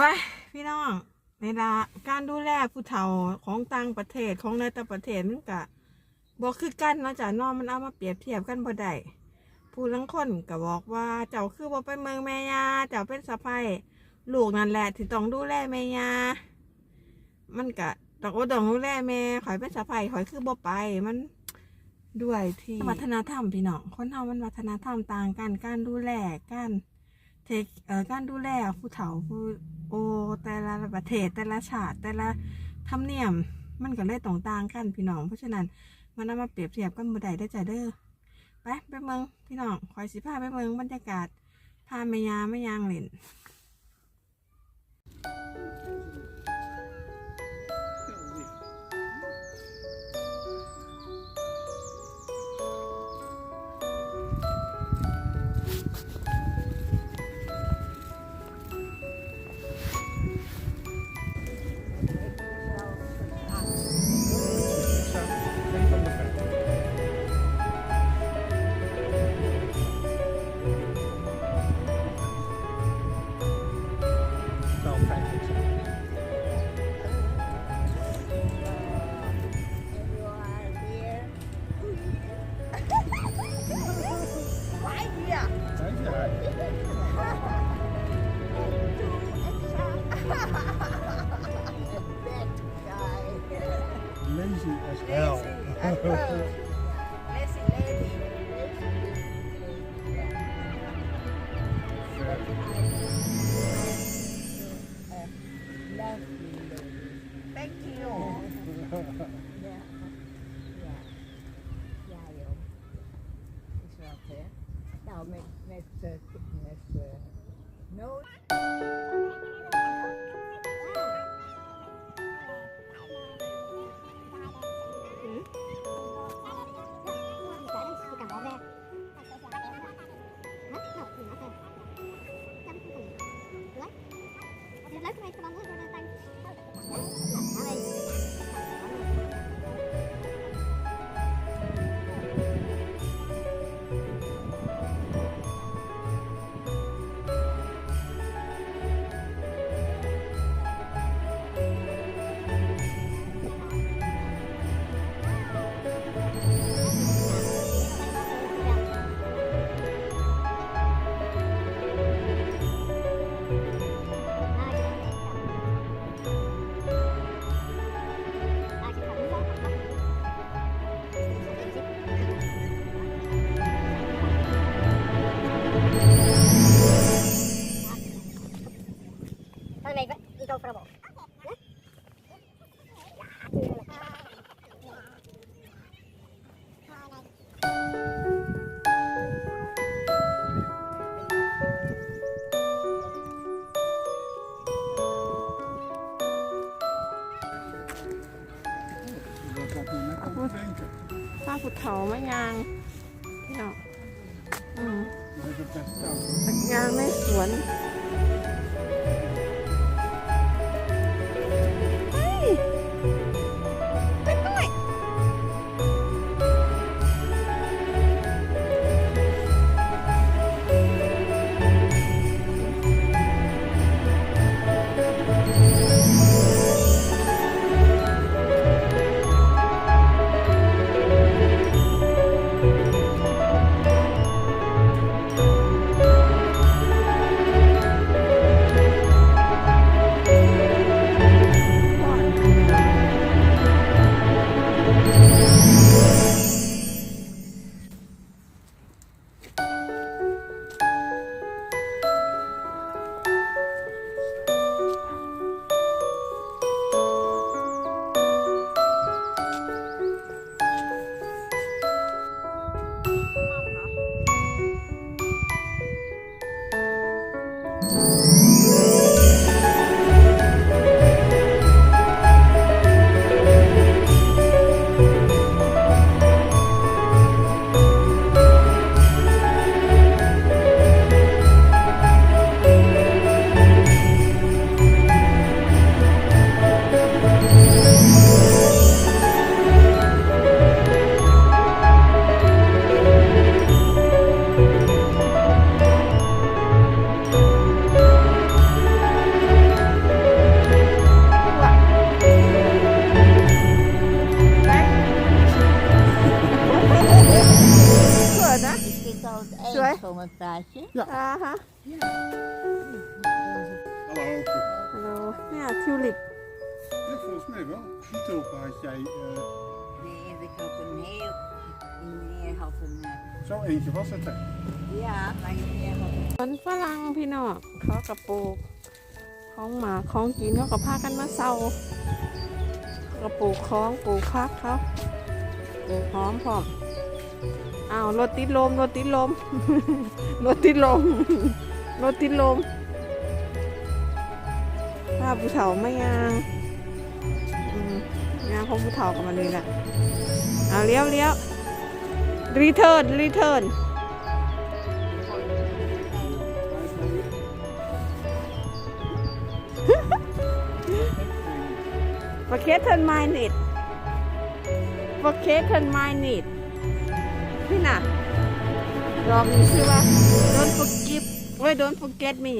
ไปพี่น้องในละการดูแลผู้เฒ่าของต่างประเทศของในต่างประเทศมันกะบอกคือกันเนาะจ้ะน้องมันเอามาเปรียบเทียบกันบ่ได้ผู้ลังคนก็บอกว่าเจ้าคือบ่ไปเมืองแม่ยาเจ้าเป็นสะใภ้ลูกนั่นแหละที่ต้องดูแลแม่ยามันกะต้องโอ้ต้องดูแลแม่ข่อยเป็นสะใภ้ข่อยคือบ่ไปมันด้วยที่วัฒนธรรมพี่น้องคนเฮามันวัฒนธรรมต่างกันการดูแลการ เทคเอ่อการดูแลผู้เฒ่าผู้โอแต่ละประเทศแต่ละชาติแต่ละธรรมเนียม มันก็เลยต้องต่างกันพี่น้อง เพราะฉะนั้นมันนำมาเปรียบเทียบกันบ่ได้ได้ใจ้ะเด้อไปไปเมืองพี่น้องคอยสิพาไปเมืองบรรยากาศพาแม่ยาแม่ยางเล่น Thank lady. เขาไม่ยางพี่น้องอืม Met een best koud. งในสวน blaadje. อ่าฮะ Hallo. ฮัลโหลเนี่ยทิวลิป Ja, volgens mij wel. Die tulpen had jij... eh, Nee, ik had een heel... Die meneer had een... eh, zo eentje was het er. ja, maar die meneer had een... สวนฝรั่งพี่น้องเขากระปลูกของหมาของกินเขาก็พากันมาเซาเขาก็ปลูกของปลูกพักเขาปลูกหอมพร้อม อ้าวรถติดลมรถติดลมรถติดลมรถติดลมถ้าผู้เฒ่าไม่ยางอืมยางของผู้เฒ่ากับมันนี่แหละเอาเลี้ยวเลี้ยวรีเทิร์นรีเทิร์น Verketten mij niet. Verketten mij niet. พี่น่ะลองดูซิว่า don't forgive เว้ พี่น่ะดอมีชื่อว่าโดนฟุกิบไว้ยโดนฟุกเก็ตมี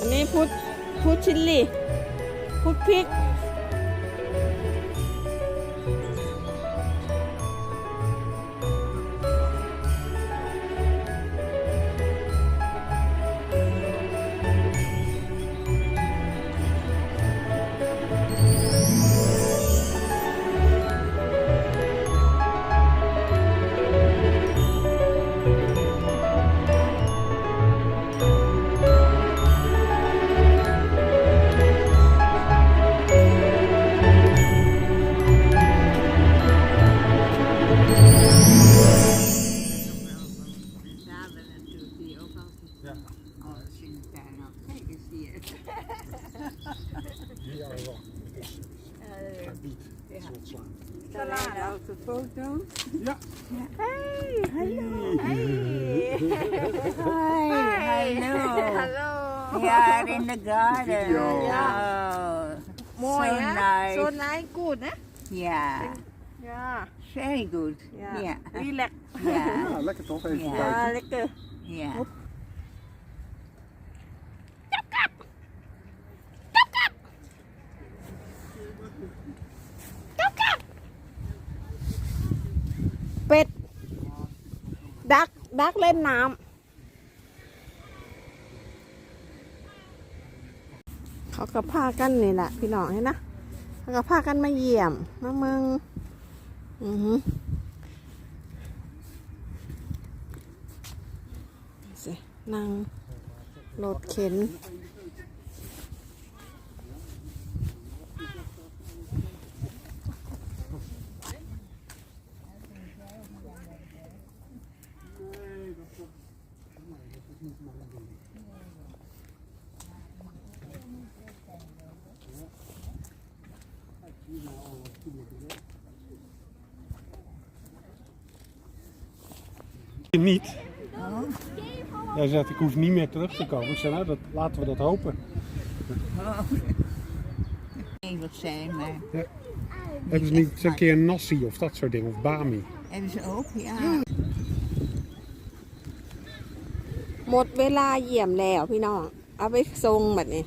อันนี้พุทพุทชิลลี่พุทพริก Zal hij nou de foto? Ja. Hey, hallo. Hi, hallo. Hallo. Yeah, in the garden. Video. Oh, Mooi so hè? nice. Zo nice, goed hè? Yeah, Ja. very good. Ja. Yeah, Relax. yeah, Ja, lekker toch? Even Ja. Ja, lekker. yeah. ดักดักเล่นน้ำเขาก็พากันนี่แหละพี่น้องเห็นนะเขาก็พากันมาเยี่ยมมาเมืองอือหือสินั่งรถเข็น Niet. Jij zegt, ik hoef niet meer terug te komen. Ik zei, nou, dat, laten we dat hopen. Even zijn, maar Hebben ze niet eens een keer een nasi of dat soort dingen? Of bami? hebben ze ook, ja. หมดเวลาเยี่ยมแล้วพี่น้อง เอาไปทรงแบบนี้